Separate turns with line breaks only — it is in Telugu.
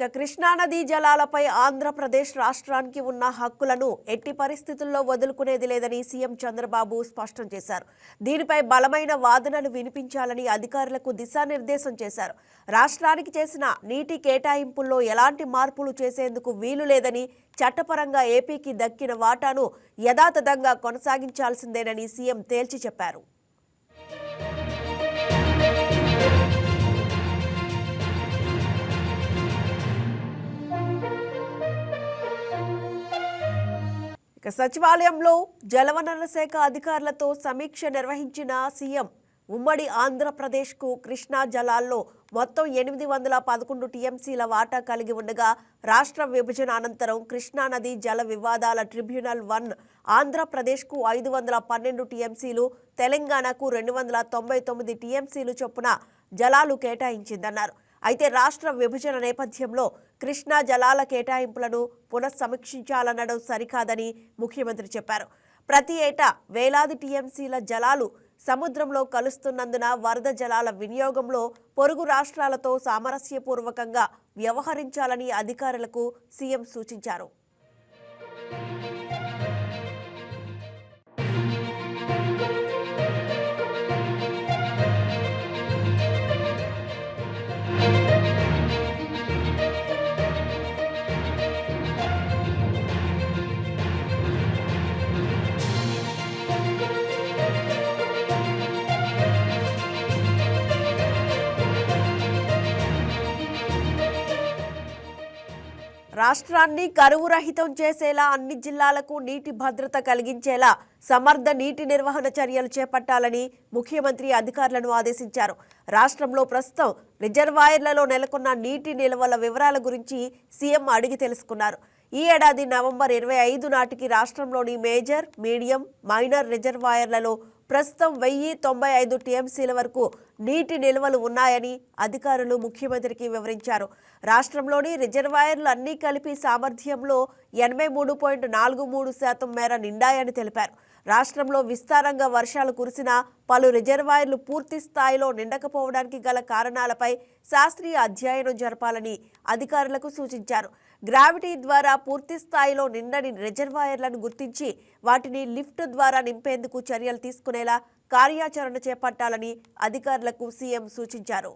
ఇక కృష్ణానదీ జలాలపై ఆంధ్రప్రదేశ్ రాష్ట్రానికి ఉన్న హక్కులను ఎట్టి పరిస్థితుల్లో వదులుకునేది లేదని సీఎం చంద్రబాబు స్పష్టం చేశారు. దీనిపై బలమైన వాదనలు వినిపించాలని అధికారులకు దిశానిర్దేశం చేశారు. రాష్ట్రానికి చేసిన నీటి కేటాయింపుల్లో ఎలాంటి మార్పులు చేసేందుకు వీలు లేదని చట్టపరంగా ఏపీకి దక్కిన వాటాను యథాతథంగా కొనసాగించాల్సిందేనని సీఎం తేల్చి చెప్పారు. ఇక సచివాలయంలో జలవనరుల శాఖ అధికారులతో సమీక్ష నిర్వహించిన సీఎం ఉమ్మడి ఆంధ్రప్రదేశ్కు కృష్ణా జలాల్లో మొత్తం ఎనిమిది వందల పదకొండు టీఎంసీల వాటా కలిగి ఉండగా రాష్ట్ర విభజన అనంతరం కృష్ణానది జల వివాదాల ట్రిబ్యునల్ వన్ ఆంధ్రప్రదేశ్కు ఐదు వందల పన్నెండు టీఎంసీలు తెలంగాణకు రెండు వందల తొంభై తొమ్మిది టీఎంసీలు చొప్పున జలాలు కేటాయించిందన్నారు. అయితే రాష్ట్ర విభజన నేపథ్యంలో కృష్ణా జలాల కేటాయింపులను పునఃసమీక్షించాలనడం సరికాదని ముఖ్యమంత్రి చెప్పారు. ప్రతి ఏటా వేలాది టీఎంసీల జలాలు సముద్రంలో కలుస్తున్నందున వరద జలాల వినియోగంలో పొరుగు రాష్ట్రాలతో సామరస్యపూర్వకంగా వ్యవహరించాలని అధికారులకు సీఎం సూచించారు. రాష్ట్రాన్ని కరువు రహితం చేసేలా అన్ని జిల్లాలకు నీటి భద్రత కలిగించేలా సమర్థ నీటి నిర్వహణ చర్యలు చేపట్టాలని ముఖ్యమంత్రి అధికారులను ఆదేశించారు. రాష్ట్రంలో ప్రస్తుతం రిజర్వాయర్లలో నెలకొన్న నీటి నిల్వల వివరాల గురించి సీఎం అడిగి తెలుసుకున్నారు. ఈ ఏడాది నవంబర్ ఇరవై ఐదు నాటికి రాష్ట్రంలోని మేజర్ మీడియం మైనర్ రిజర్వాయర్లలో ప్రస్తుతం వెయ్యి తొంభై ఐదు టీఎంసీల వరకు నీటి నిల్వలు ఉన్నాయని అధికారులు ముఖ్యమంత్రికి వివరించారు. రాష్ట్రంలోని రిజర్వాయర్లు అన్నీ కలిపి సామర్థ్యంలో ఎనభై మూడు పాయింట్ నాలుగు మూడు శాతం మేర నిండాయని తెలిపారు. రాష్ట్రంలో విస్తారంగా వర్షాలు కురిసినా పలు రిజర్వాయర్లు పూర్తి స్థాయిలో నిండకపోవడానికి గల కారణాలపై శాస్త్రీయ అధ్యయనం జరపాలని అధికారులకు సూచించారు. గ్రావిటీ ద్వారా పూర్తి స్థాయిలో నిండని రిజర్వాయర్లను గుర్తించి వాటిని లిఫ్ట్ ద్వారా నింపేందుకు చర్యలు తీసుకునేలా కార్యాచరణ చేపట్టాలని అధికారులకు సీఎం సూచించారు.